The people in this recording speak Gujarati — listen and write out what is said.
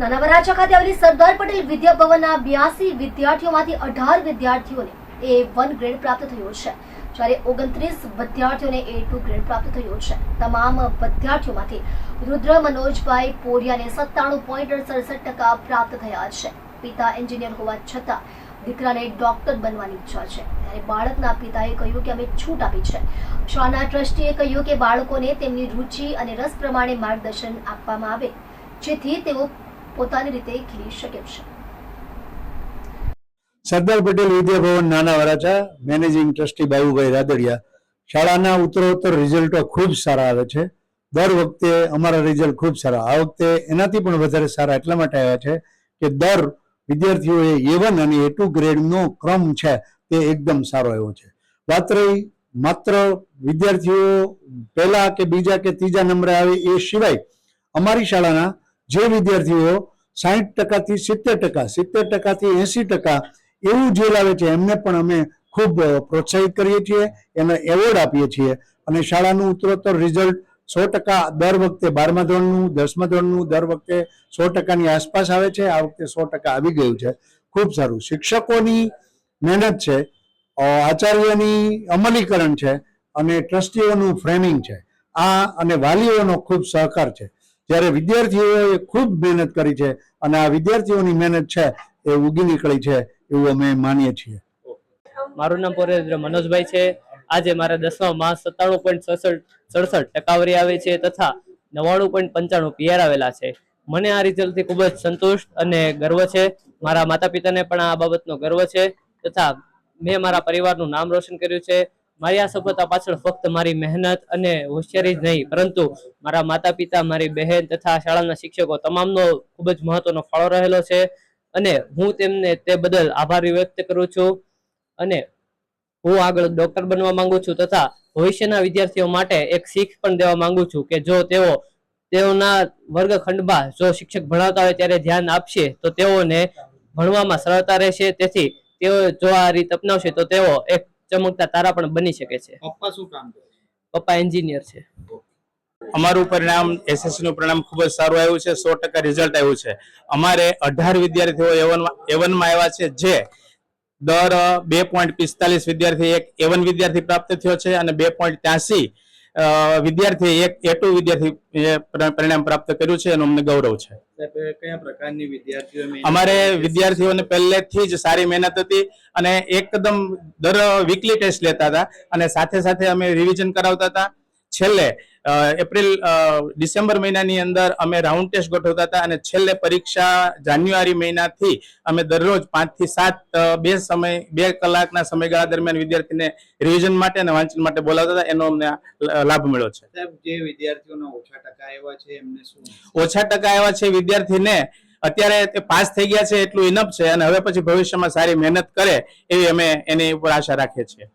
નાના વરાછા ખાતે આવેલી સરદાર પટેલ વિદ્યા ભવનના બ્યાસી વિદ્યાર્થીઓમાંથી અઢાર વિદ્યાર્થીઓને એ વન ગ્રેડ પ્રાપ્ત થયો છે. જ્યારે ઓગણત્રીસ વિદ્યાર્થીઓને એ ટુ ગ્રેડ પ્રાપ્ત થયો છે. તમામ વિદ્યાર્થીઓમાંથી રુદ્ર મનોજભાઈ પોરિયાને સત્તાણું પોઈન્ટ સડસઠ ટકા પ્રાપ્ત થયા છે. પિતા એન્જિનિયર હોવા છતાં દીકરાને ડોક્ટર બનવાની ઈચ્છા છે. ત્યારે બાળકના પિતાએ કહ્યું કે અમે છૂટ આપી છે. શાળાના ટ્રસ્ટીએ કહ્યું કે બાળકોને તેમની રુચિ અને રસ પ્રમાણે માર્ગદર્શન આપવામાં આવે. જેથી તેઓ પોતાની રીતે ખીલી શકે છે. Sardar Patel Vidyabhavan Nana Varachha, managing trustee Babubhai Radadiya. શાળાના ઉત્તરોત્તર રિઝલ્ટો ખૂબ સારા આવે છે. દર વખતે અમારા રિઝલ્ટ ખૂબ સારા. આ વખતે એનાથી પણ વધારે સારા એટલા માટે આવ્યા છે કે દર વિદ્યાર્થીઓએ એ વન અને એ ટુ ગ્રેડનો ક્રમ છે તે એકદમ સારો એવો છે. વાત રહી માત્ર વિદ્યાર્થીઓ પહેલા કે બીજા કે ત્રીજા નંબરે આવે એ સિવાય અમારી શાળાના જે વિદ્યાર્થીઓ સાહીઠ ટકાથી સિત્તેર ટકા, સિત્તેર ટકાથી એસી ટકા એવું જે લાવે છે, એમને પણ અમે ખૂબ પ્રોત્સાહિત કરીએ છીએ, એને એવોર્ડ આપીએ છીએ. અને શાળાનું ઉત્તરોત્તર રિઝલ્ટ સો ટકા દર વખતે બારમા ધોરણનું, દસમા ધોરણનું દર વખતે સો ટકાની આસપાસ આવે છે, આ વખતે સો ટકા આવી ગયું છે. ખૂબ સારું. શિક્ષકોની મહેનત છે આચાર્યની અમલીકરણ છે અને ટ્રસ્ટીઓનું ફ્રેમિંગ છે. આ અને વાલીઓનો ખૂબ સહકાર છે. જ્યારે વિદ્યાર્થીઓએ ખૂબ મહેનત કરી છે અને આ વિદ્યાર્થીઓની મહેનત છે એ ઉગી નીકળી છે એવું અમે માનીએ છીએ. મારું નામ પરેન્દ્ર મનોજભાઈ છે. આજે મારા દસમામાં સત્તાણું પોઈન્ટ સડસઠ સડસઠ ટકાવારી આવી છે તથા નવ્વાણું પોઈન્ટ પંચાણું પીઆર આવેલા છે. મને આ રિઝલ્ટથી ખૂબ જ સંતુષ્ટ અને ગર્વ છે. મારા માતા પિતાને પણ આ બાબતનો ગર્વ છે તથા મેં મારા પરિવારનું નામ રોશન કર્યું છે. મારી આ સફળતા પાછળ ફક્ત મારી મહેનત અને હોશિયારી જ નહીં, પરંતુ મારા માતા પિતા મારી બહેન તથા શાળાના શિક્ષકો તમામનો ખૂબ જ મહત્વનો ફાળો રહેલો છે અને હું તેમને તે બદલ આભાર વ્યક્ત કરું છું અને હું આગળ ડોક્ટર બનવા માંગુ છું તથા ભવિષ્યના વિદ્યાર્થીઓ માટે એક શીખ પણ દેવા માંગુ છું કે જો તેઓ તેઓના વર્ગખંડમાં જો શિક્ષક ભણાવતા હોય ત્યારે ધ્યાન આપશે, તો તેઓને ભણવામાં સરળતા રહેશે. તેથી તેઓ જો આ રીત અપનાવશે, તો તેઓ એક ચમકતા તારા પણ બની શકે છે. પપ્પા શું કામ કરે પપ્પા એન્જિનિયર છે. અમારું પરિણામ એસએસસી નું પરિણામ ખૂબ જ સારું આવ્યું છે સો ટકા રિઝલ્ટ આવ્યું છે. અમારે અઢાર વિદ્યાર્થીઓ એવનમાં એવનમાં આવ્યા છે જે દર બે પોઈન્ટ પિસ્તાલીસ વિદ્યાર્થી એક એવન વિદ્યાર્થી પ્રાપ્ત થયો છે અને બે પોઈન્ટ ત્યાસી વિદ્યાર્થી એક એ ટુ વિદ્યાર્થી પરિણામ પ્રાપ્ત કર્યું છે એનું અમને ગૌરવ છે. કયા પ્રકારની વિદ્યાર્થીઓ અમારે વિદ્યાર્થીઓને પહેલેથી જ સારી મહેનત હતી અને એકદમ દર વીકલી ટેસ્ટ લેતા હતા અને સાથે સાથે અમે રિવિઝન કરાવતા હતા. છેલ્લે એપ્રિલ ડિસેમ્બર મહિનાની અંદર અમે રાઉન્ડ ટેસ્ટ ગોઠવતા હતા અને છેલ્લે પરીક્ષા જાન્યુઆરી મહિનાથી અમે દરરોજ પાંચથી સાત બે સમય બે કલાકના સમયગાળા દરમિયાન વિદ્યાર્થીને રિવિઝન માટે અને વાંચન માટે બોલાવતા હતા. એનો અમને લાભ મળ્યો છે. જે વિદ્યાર્થીઓના ઓછા ટકા એવા છે એમને શું ઓછા ટકા એવા છે વિદ્યાર્થીને અત્યારે તે પાસ થઈ ગયા છે એટલું ઇનફ છે અને હવે પછી ભવિષ્યમાં સારી મહેનત કરે એવી અમે એની ઉપર આશા રાખીએ છીએ.